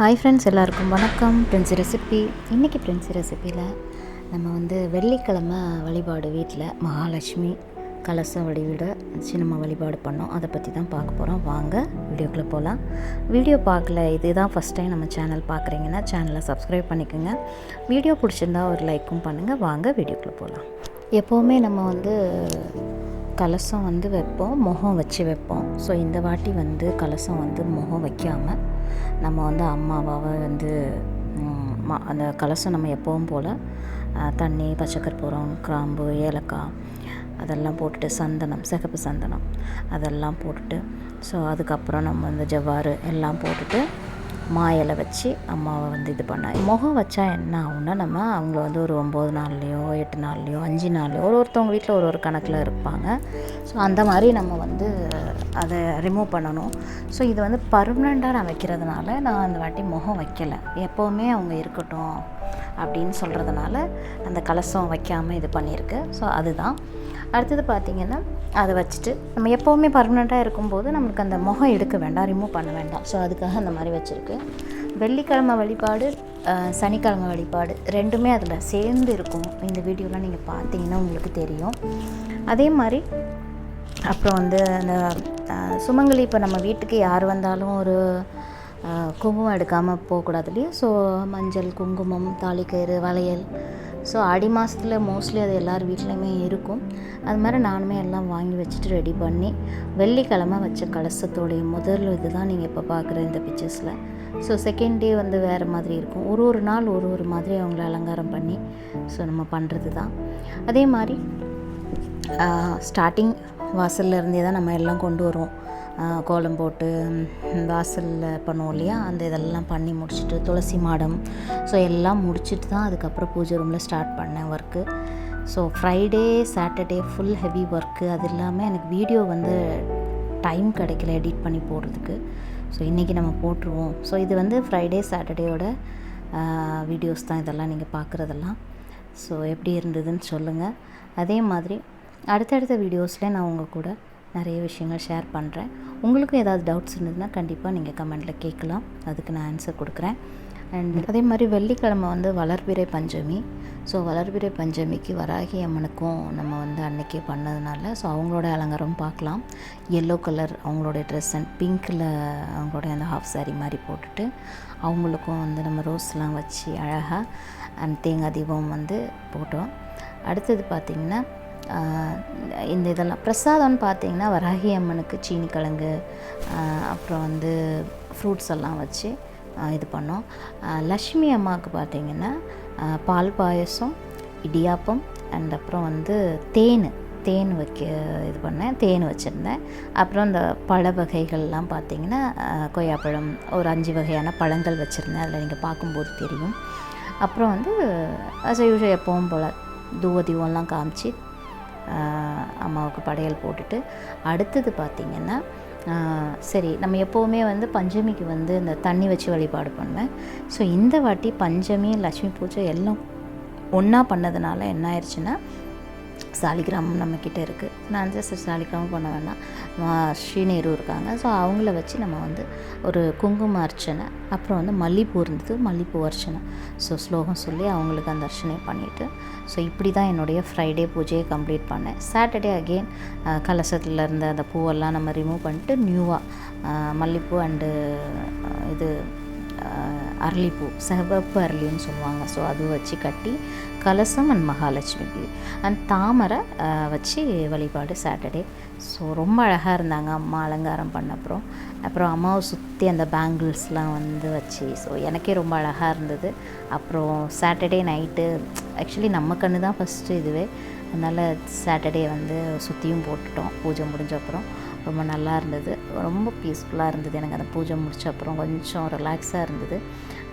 Hi friends எல்லாருக்கும் வணக்கம். Friends recipe இன்றைக்கி ஃப்ரெண்ட்ஸ் ரெசிப்பியில் நம்ம வந்து வெள்ளிக்கிழமை வழிபாடு வீட்டில் மகாலட்சுமி கலசம் வழிவிட சின்னம்மா வழிபாடு பண்ணோம். அதை பற்றி தான் பார்க்க போகிறோம் வாங்க வீடியோக்குள்ளே போகலாம் வீடியோ பார்க்கல இதுதான் ஃபஸ்ட் டைம் நம்ம சேனல் பார்க்குறீங்கன்னா சேனலை சப்ஸ்கிரைப் பண்ணிக்கோங்க. வீடியோ பிடிச்சிருந்தா ஒரு லைக்கும் பண்ணுங்கள் வாங்க வீடியோக்குள்ளே போகலாம் எப்போவுமே நம்ம வந்து கலசம் வந்து வைப்போம் முகம் வச்சு வைப்போம். ஸோ இந்த வாட்டி வந்து கலசம் வந்து முகம் வைக்காமல் நம்ம வந்து அம்மாவாவை வந்து அந்த கலசம் நம்ம எப்பவும் போல் தண்ணி பச்சைக்கற்பூரம் கிராம்பு ஏலக்காய் அதெல்லாம் போட்டுட்டு சந்தனம் சிகப்பு சந்தனம் அதெல்லாம் போட்டுட்டு ஸோ அதுக்கப்புறம் நம்ம இந்த ஜவ்வாறு எல்லாம் போட்டுட்டு மா இலை வச்சு அம்மாவை வந்து இது பண்ண முகம் வச்சா என்ன ஆகும்னா நம்ம அவங்கள வந்து ஒரு ஒம்பது நாள்லேயோ எட்டு நாள்லேயோ அஞ்சு நாள்லையோ ஒரு ஒருத்தவங்க வீட்டில் ஒரு ஒரு கணக்கில் இருப்பாங்க. ஸோ அந்த மாதிரி நம்ம வந்து அதை ரிமூவ் பண்ணணும். ஸோ இது வந்து பர்மனெண்ட்டாக நான் வைக்கிறதுனால நான் அந்த வாட்டி முகம் வைக்கலை. எப்போவுமே அவங்க இருக்கட்டும் அப்படின்னு சொல்கிறதுனால அந்த கலசம் வைக்காமல் இது பண்ணியிருக்கு. ஸோ அதுதான். அடுத்தது பார்த்திங்கன்னா அதை வச்சுட்டு நம்ம எப்போவுமே பர்மனெண்ட்டாக இருக்கும்போது நம்மளுக்கு அந்த முகம் எடுக்க வேண்டாம் ரிமூவ் பண்ண வேண்டாம். ஸோ அதுக்காக அந்த மாதிரி வச்சுருக்கு. வெள்ளிக்கிழமை வழிபாடு சனிக்கிழமை வழிபாடு ரெண்டுமே அதில் சேர்ந்து இருக்கும். இந்த வீடியோலாம் நீங்கள் பார்த்தீங்கன்னா உங்களுக்கு தெரியும். அதே மாதிரி அப்புறம் வந்து அந்த சுமங்கலி இப்போ நம்ம வீட்டுக்கு யார் வந்தாலும் ஒரு குங்குமம் எடுக்காமல் போகக்கூடாது இல்லையா ஸோ மஞ்சள் குங்குமம் தாலிக்கயிறு வளையல். ஸோ ஆடி மாதத்தில் மோஸ்ட்லி அது எல்லார் வீட்லேயுமே இருக்கும். அது மாதிரி நானுமே எல்லாம் வாங்கி வச்சுட்டு ரெடி பண்ணி வெள்ளிக்கிழமை வச்ச கலசத்தோடைய முதல் இதுதான் நீங்கள் இப்போ பார்க்குற இந்த பிக்சர்ஸில் ஸோ செகண்ட் டே வந்து வேறு மாதிரி இருக்கும். ஒரு ஒரு நாள் ஒரு ஒரு மாதிரி அவங்கள அலங்காரம் பண்ணி ஸோ நம்ம பண்ணுறது தான் அதே மாதிரி ஸ்டார்டிங் வாசல்ல இருந்தே தான் நம்ம எல்லாம் கொண்டு வருவோம். கோலம் போட்டு வாசலில் பண்ணுவோம் இல்லையா? அந்த இதெல்லாம் பண்ணி முடிச்சுட்டு துளசி மாடம். ஸோ எல்லாம் முடிச்சுட்டு தான் அதுக்கப்புறம் பூஜை ரூமில் ஸ்டார்ட் பண்ணேன் work so Friday Saturday full heavy work அது இல்லாமல் எனக்கு வீடியோ வந்து டைம் கிடைக்கல எடிட் பண்ணி போடுறதுக்கு. ஸோ இன்றைக்கி நம்ம போட்டுருவோம். ஸோ இது வந்து ஃப்ரைடே சாட்டர்டேயோட வீடியோஸ் தான் இதெல்லாம் நீங்கள் பார்க்குறதெல்லாம் ஸோ எப்படி இருந்ததுன்னு சொல்லுங்கள் அதே மாதிரி அடுத்தடுத்த வீடியோஸில் நான் உங்கள் கூட நிறைய விஷயங்கள் ஷேர் பண்ணுறேன் உங்களுக்கும் ஏதாவது டவுட்ஸ் இருந்ததுன்னா கண்டிப்பாக நீங்கள் கமெண்ட்டில் கேட்கலாம். அதுக்கு நான் ஆன்சர் கொடுக்குறேன். அண்ட் அதே மாதிரி வெள்ளிக்கிழமை வந்து வளர்பிறை பஞ்சமி. ஸோ வளர்பிறை பஞ்சமிக்கு வராகி அம்மனுக்கும் நம்ம வந்து அன்னைக்கே பண்ணதுனால ஸோ அவங்களோட அலங்காரம் பார்க்கலாம். எல்லோ கலர் அவங்களோட ட்ரெஸ் அண்ட் பிங்க்கில் அவங்களோட அந்த ஹாஃப் saree மாதிரி போட்டுட்டு அவங்களுக்கும் வந்து நம்ம ரோஸ்லாம் வச்சு அழகாக அண்ட் தேங்காய் தீபம் வந்து போட்டோம். அடுத்தது பார்த்திங்கன்னா இந்த இதெல்லாம். பிரசாதம்னு பார்த்தீங்கன்னா வராகி அம்மனுக்கு சீனி கிழங்கு அப்புறம் வந்து ஃப்ரூட்ஸ் எல்லாம் வச்சு இது பண்ணோம். லக்ஷ்மி அம்மாவுக்கு பார்த்தீங்கன்னா பால் பாயசம் இடியாப்பம் அண்ட் அப்புறம் வந்து தேன் தேன் வைக்க இது பண்ணேன். தேன் வச்சுருந்தேன். அப்புறம் இந்த பழ வகைகள்லாம் பார்த்தீங்கன்னா கொய்யாப்பழம் ஒரு அஞ்சு வகையான பழங்கள் வச்சுருந்தேன். அதில் நீங்கள் பார்க்கும்போது தெரியும். அப்புறம் வந்து அஸ் யூஷுவல் எப்பவும் போல் தூவ தீவம்லாம் காமிச்சு அம்மாவுக்கு படையல் போட்டுட்டு அடுத்தது பார்த்திங்கன்னா ஆஹ் சரி நம்ம எப்போவுமே வந்து பஞ்சமிக்கு வந்து இந்த தண்ணி வச்சு வழிபாடு பண்ணுவேன். ஸோ இந்த வாட்டி பஞ்சமி லட்சுமி பூஜை எல்லாம் ஒன்றா பண்ணதுனால என்ன ஆயிடுச்சுன்னா சாலிகிராமம் நம்மக்கிட்ட இருக்குது நான் ஜஸ்ட் சாலிகிராமம் பண்ண வேண்டாம். ஸ்ரீநேரு இருக்காங்க. ஸோ அவங்கள வச்சு நம்ம வந்து ஒரு குங்கும அர்ச்சனை அப்புறம் வந்து மல்லிப்பூ இருந்தது மல்லிப்பூ அர்ச்சனை. ஸோ ஸ்லோகம் சொல்லி அவங்களுக்கு அந்த அர்ச்சனையை பண்ணிவிட்டு ஸோ இப்படி தான் என்னுடைய ஃப்ரைடே பூஜையை கம்ப்ளீட் பண்ணேன். சாட்டர்டே அகெயின் கலசத்தில் இருந்த அந்த பூவெல்லாம் நம்ம ரிமூவ் பண்ணிட்டு நியூவாக மல்லிப்பூ அண்டு இது அரளிப்பூ சிவப்பு அரளின்னு சொல்லுவாங்க. ஸோ அது வச்சு கட்டி கலசம் அண்ட் மகாலட்சுமிக்கு அண்ட் தாமரை வச்சு வழிபாடு சாட்டர்டே ஸோ ரொம்ப அழகாக இருந்தாங்க. அம்மா அலங்காரம் பண்ண அப்புறம் அப்புறம் அம்மாவை சுற்றி அந்த பேங்கிள்ஸ்லாம் வந்து வச்சு. ஸோ எனக்கே ரொம்ப அழகாக இருந்தது. அப்புறம் சாட்டர்டே நைட்டு ஆக்சுவலி நம்ம கண்ணு தான் ஃபஸ்ட்டு இதுவே. அதனால் சாட்டர்டே வந்து சுற்றியும் போட்டுட்டோம். பூஜை முடிஞ்ச அப்புறம். ரொம்ப நல்லா இருந்தது. ரொம்ப பீஸ்ஃபுல்லாக இருந்தது எனக்கு அந்த பூஜை முடிச்ச அப்புறம். கொஞ்சம் ரிலாக்ஸாக இருந்தது.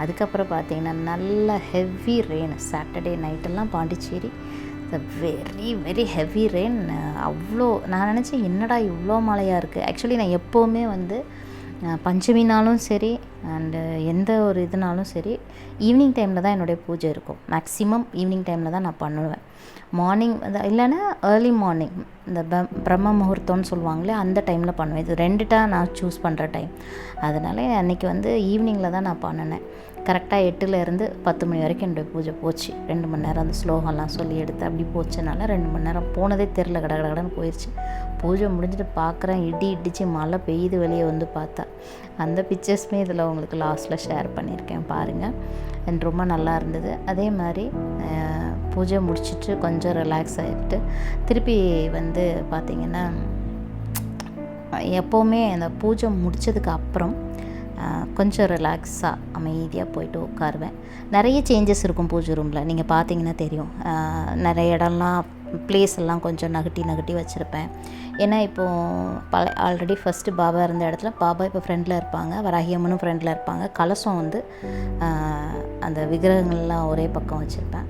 அதுக்கப்புறம் பார்த்தீங்கன்னா நல்ல ஹெவி ரெயின் சாட்டர்டே நைட்டெல்லாம் Pondicherry. Very very heavy rain அவ்வளோ நான் நினச்சேன் என்னடா இவ்வளோ மழையாக இருக்குது ஆக்சுவலி நான் எப்போவுமே வந்து பஞ்சமினாலும் சரி அண்டு எந்த ஒரு இதுனாலும் சரி ஈவினிங் டைமில் தான் என்னுடைய பூஜை இருக்கும். மேக்ஸிமம் ஈவினிங் டைமில் தான் நான் பண்ணுவேன். மார்னிங் இல்லைன்னா ஏர்லி மார்னிங் இந்த ப பிரம்ம முகூர்த்தம்னு சொல்லுவாங்களே அந்த டைமில் பண்ணுவேன். இது ரெண்டுட்டாக நான் சூஸ் பண்ணுற டைம் அதனால் அன்றைக்கி வந்து ஈவினிங்கில் தான் நான் பண்ணினேன். கரெக்டாக எட்டுலேருந்து பத்து மணி வரைக்கும் என்னுடைய பூஜை போச்சு. ரெண்டு மணி நேரம் அந்த ஸ்லோகம்லாம் சொல்லி எடுத்து அப்படி போச்சனால ரெண்டு மணி நேரம் போனதே தெரில கட கட கடன்னு போயிடுச்சு பூஜை முடிஞ்சுட்டு பார்க்குறேன் இடி இடித்து மழை பெய்யுது வெளியே வந்து பார்த்தா. அந்த பிக்சர்ஸுமே இதில் உங்களுக்கு லாஸ்ட்டில் ஷேர் பண்ணியிருக்கேன் பாருங்கள் அண்ட் ரொம்ப நல்லா இருந்தது. அதே மாதிரி பூஜை முடிச்சுட்டு கொஞ்சம் ரிலாக்ஸ் ஆகிட்டு திருப்பி வந்து பார்த்திங்கன்னா எப்போவுமே அந்த பூஜை முடித்ததுக்கு அப்புறம் கொஞ்சம் ரிலாக்ஸாக அமைதியாக போயிட்டு உட்காருவேன். நிறைய சேஞ்சஸ் இருக்கும் பூஜை ரூமில் நீங்கள் பார்த்தீங்கன்னா தெரியும். நிறைய இடம்லாம் ப்ளேஸ் எல்லாம் கொஞ்சம் நகட்டி நகட்டி வச்சுருப்பேன். ஏன்னா இப்போது பல ஆல்ரெடி ஃபஸ்ட்டு பாபா இருந்த இடத்துல பாபா இப்போ ஃப்ரெண்டில் இருப்பாங்க. வராகியம்மனும் ஃப்ரெண்டில் இருப்பாங்க. கலசம் வந்து அந்த விக்கிரகங்கள்லாம் ஒரே பக்கம் வச்சுருப்பேன்.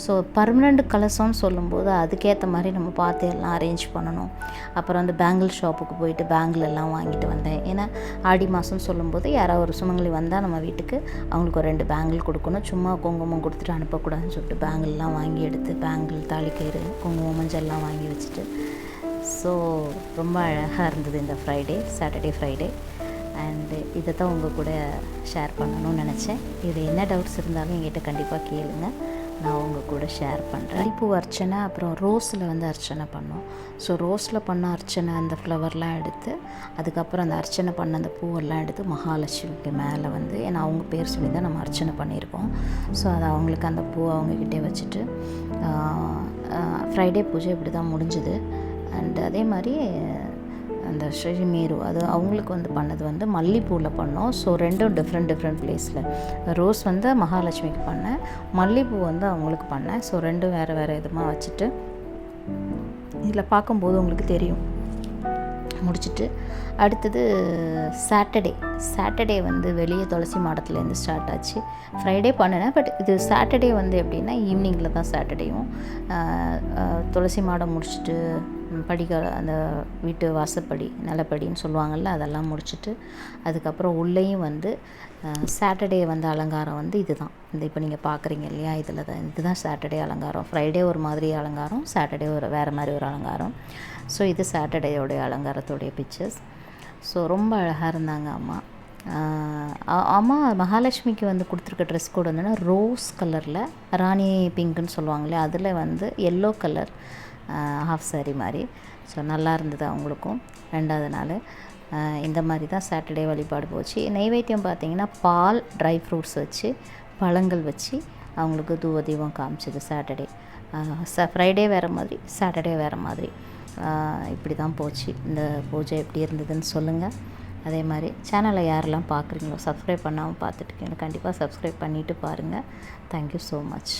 ஸோ பர்மனெண்ட் கலசம்னு சொல்லும்போது அதுக்கேற்ற மாதிரி நம்ம பார்த்து எல்லாம் அரேஞ்ச் பண்ணணும். அப்புறம் அந்த பேங்கிள் ஷாப்புக்கு போயிட்டு பேங்கிள் எல்லாம் வாங்கிட்டு வந்தேன். ஏன்னா ஆடி மாதம் சொல்லும்போது யாராவது ஒரு சுமங்கலி வந்தால் நம்ம வீட்டுக்கு அவங்களுக்கு ஒரு ரெண்டு பேங்கிள் கொடுக்கணும். சும்மா குங்குமம் கொடுத்துட்டு அனுப்பக்கூடாதுன்னு சொல்லிட்டு பேங்கிள்லாம் வாங்கி எடுத்து பேங்கிள் தாலிக்கயிறு குங்குமம் மஞ்சள்லாம் வாங்கி வச்சுட்டு. ஸோ ரொம்ப அழகாக இருந்தது இந்த ஃப்ரைடே சாட்டர்டே ஃப்ரைடே அண்டு இதை தான் உங்கள் கூட ஷேர் பண்ணணும்னு நினச்சேன். இது என்ன டவுட்ஸ் இருந்தாலும் என்கிட்ட கண்டிப்பாக கேளுங்கள் நான் உங்கள் கூட ஷேர் பண்ணுறேன் அரிப்பூ அர்ச்சனை அப்புறம் ரோஸில் வந்து அர்ச்சனை பண்ணோம். ஸோ ரோஸில் பண்ண அர்ச்சனை அந்த ஃப்ளவர்லாம் எடுத்து அதுக்கப்புறம் அந்த அர்ச்சனை பண்ண அந்த பூவெல்லாம் எடுத்து மகாலட்சுமிக்கு மேலே வந்து ஏன்னா அவங்க பேர் சொல்லி தான் நம்ம அர்ச்சனை பண்ணியிருக்கோம். ஸோ அது அவங்களுக்கு அந்த பூவை அவங்கக்கிட்டே வச்சுட்டு ஃப்ரைடே பூஜை இப்படி தான் முடிஞ்சுது. அண்ட் அதே மாதிரி அந்த ஸ்ரீமேரு அது அவங்களுக்கு வந்து பண்ணது வந்து மல்லிப்பூவில் பண்ணோம். ஸோ ரெண்டும் டிஃப்ரெண்ட் டிஃப்ரெண்ட் பிளேஸில் ரோஸ் வந்து மகாலட்சுமிக்கு பண்ணேன். மல்லிப்பூ வந்து அவங்களுக்கு பண்ணேன். ஸோ ரெண்டும் வேறு வேறு விதமாக வச்சுட்டு இதில் பார்க்கும்போது உங்களுக்கு தெரியும். முடிச்சுட்டு அடுத்தது சாட்டர்டே சாட்டர்டே வந்து வெளியே துளசி மாடத்துலேருந்து ஸ்டார்ட் ஆச்சு. ஃப்ரைடே பண்ணினேன் பட் இது சாட்டர்டே வந்து எப்படின்னா ஈவினிங்கில் தான் சாட்டர்டேயும் துளசி மாடம் முடிச்சுட்டு ம், படிக்க அந்த வீட்டு வாசப்படி நிலப்படின்னு சொல்லுவாங்கள்ல அதெல்லாம் முடிச்சுட்டு அதுக்கப்புறம் உள்ளேயும் வந்து சாட்டர்டே வந்து அலங்காரம் வந்து இதுதான். இந்த இப்போ நீங்கள் பார்க்குறீங்க இல்லையா இதில் தான் இதுதான் சாட்டர்டே அலங்காரம். ஃப்ரைடே ஒரு மாதிரி அலங்காரம் சாட்டர்டே ஒரு வேறு மாதிரி ஒரு அலங்காரம். ஸோ இது சாட்டர்டேயோடைய அலங்காரத்துடைய பிக்சர்ஸ் ஸோ ரொம்ப அழகாக இருந்தாங்க அம்மா. அம்மா மகாலட்சுமிக்கு வந்து கொடுத்துருக்க ட்ரெஸ் கூட வந்துன்னா ரோஸ் கலரில் ராணி பிங்க்குன்னு சொல்லுவாங்களே அதில் வந்து எல்லோ கலர் ஹாஃப் saree மாதிரி. ஸோ நல்லா இருந்தது அவங்களுக்கும் ரெண்டாவது நாள். இந்த மாதிரி தான் சாட்டர்டே வழிபாடு போச்சு. நெய்வேத்தியம் பார்த்தீங்கன்னா பால் ட்ரை ஃப்ரூட்ஸ் வச்சு பழங்கள் வச்சு அவங்களுக்கு தூவ தீபம் காமிச்சது சாட்டர்டே ச ஃப்ரைடே வேறு மாதிரி சாட்டர்டே வேறு மாதிரி. இப்படி தான் போச்சு. இந்த பூஜை எப்படி இருந்ததுன்னு சொல்லுங்கள் அதே மாதிரி சேனலை யாரெல்லாம் பார்க்குறீங்களோ சப்ஸ்கிரைப் பண்ணாமல் பார்த்துட்டு கண்டிப்பாக சப்ஸ்கிரைப் பண்ணிவிட்டு பாருங்கள் தேங்க்யூ ஸோ மச்